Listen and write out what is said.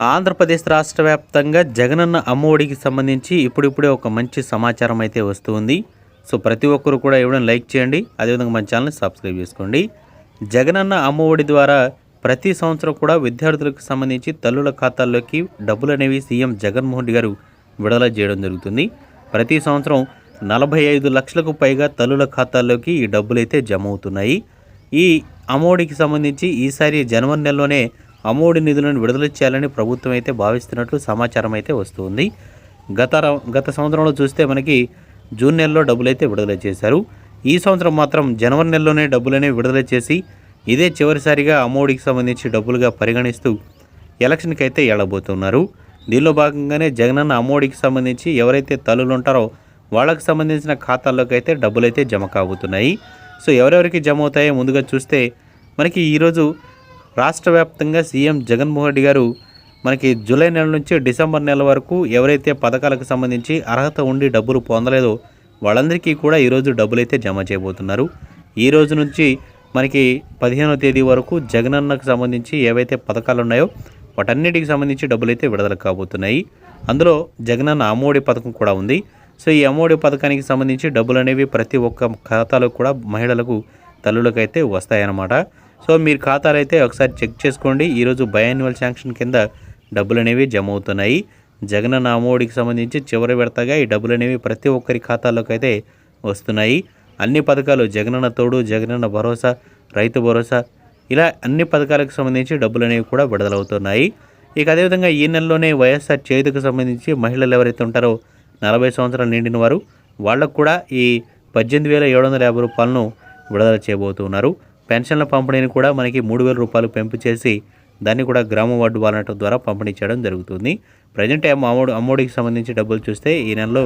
ఆంధ్రప్రదేశ్ రాష్ట్ర వ్యాప్తంగా జగనన్న అమ్మఒడికి సంబంధించి ఇప్పుడిప్పుడే ఒక మంచి సమాచారం అయితే వస్తుంది. సో ప్రతి ఒక్కరు కూడా ఇవ్వడం లైక్ చేయండి. అదేవిధంగా మన ఛానల్ని సబ్స్క్రైబ్ చేసుకోండి. జగనన్న అమ్మఒడి ద్వారా ప్రతి సంవత్సరం కూడా విద్యార్థులకు సంబంధించి తల్లుల ఖాతాల్లోకి డబ్బులు అనేవి సీఎం జగన్మోహన్ రెడ్డి గారు విడుదల చేయడం జరుగుతుంది. ప్రతి సంవత్సరం నలభై ఐదు లక్షలకు పైగా తల్లుల ఖాతాల్లోకి ఈ డబ్బులు అయితే జమ అవుతున్నాయి. ఈ అమ్మఒడికి సంబంధించి ఈసారి జనవరి నెలలోనే అమ్మఒడి నిధులను విడుదల చేయాలని ప్రభుత్వం అయితే భావిస్తున్నట్లు సమాచారం అయితే వస్తుంది. గత గత సంవత్సరంలో చూస్తే మనకి జూన్ నెలలో డబ్బులు అయితే విడుదల చేశారు. ఈ సంవత్సరం మాత్రం జనవరి నెలలోనే డబ్బులనే విడుదల చేసి ఇదే చివరిసారిగా అమ్మఒడికి సంబంధించి డబ్బులుగా పరిగణిస్తూ ఎలక్షన్కి అయితే ఏడబోతున్నారు దీనిలో భాగంగానే జగనన్న అమ్మఒడికి సంబంధించి ఎవరైతే తల్లులు ఉంటారో వాళ్ళకి సంబంధించిన ఖాతాల్లోకి అయితే డబ్బులు అయితే జమ కాబోతున్నాయి. సో ఎవరెవరికి జమ అవుతాయో ముందుగా చూస్తే మనకి ఈరోజు రాష్ట్ర వ్యాప్తంగా సీఎం జగన్మోహన్ రెడ్డి గారు మనకి జూలై నెల నుంచి డిసెంబర్ నెల వరకు ఎవరైతే పథకాలకు సంబంధించి అర్హత ఉండి డబ్బులు పొందలేదో వాళ్ళందరికీ కూడా ఈరోజు డబ్బులు అయితే జమ చేయబోతున్నారు. ఈ రోజు నుంచి మనకి పదిహేనో తేదీ వరకు జగనన్నకు సంబంధించి ఏవైతే పథకాలు ఉన్నాయో వాటన్నిటికి సంబంధించి డబ్బులు అయితే విడుదల కాబోతున్నాయి. అందులో జగనన్న అమ్మఒడి పథకం కూడా ఉంది. సో ఈ అమ్మఒడి పథకానికి సంబంధించి డబ్బులు అనేవి ప్రతి ఒక్క ఖాతాలో కూడా మహిళలకు తల్లులకు అయితే వస్తాయన్నమాట. సో మీరు ఖాతాలు అయితే ఒకసారి చెక్ చేసుకోండి. ఈరోజు బయాన్యువల్ శాంక్షన్ కింద డబ్బులు అనేవి జమ అవుతున్నాయి. జగనన్న అమ్మఒడికి సంబంధించి చివరి విడతగా ఈ డబ్బులు అనేవి ప్రతి ఒక్కరి ఖాతాల్లోకి అయితే వస్తున్నాయి. అన్ని పథకాలు జగనన్న తోడు జగనన్న భరోసా రైతు భరోసా ఇలా అన్ని పథకాలకు సంబంధించి డబ్బులు అనేవి కూడా విడుదలవుతున్నాయి. ఇక అదేవిధంగా ఈ నెలలోనే వైఎస్ఆర్ చేతికి సంబంధించి మహిళలు ఎవరైతే ఉంటారో నలభై సంవత్సరాలు నిండిన వారు వాళ్ళకు కూడా ఈ పద్దెనిమిది వేల ఏడు వందల యాభై రూపాయలను విడుదల చేయబోతున్నారు. పెన్షన్ల పంపిణీని కూడా మనకి మూడు వేల రూపాయలు పెంపు చేసి దాన్ని కూడా గ్రామ వార్డు వాలంటీర్ ద్వారా పంపిణీ చేయడం జరుగుతుంది. ప్రజెంట్ ఏమో అమ్మోడు అమ్మోడికి సంబంధించి డబ్బులు చూస్తే ఈ నెలలో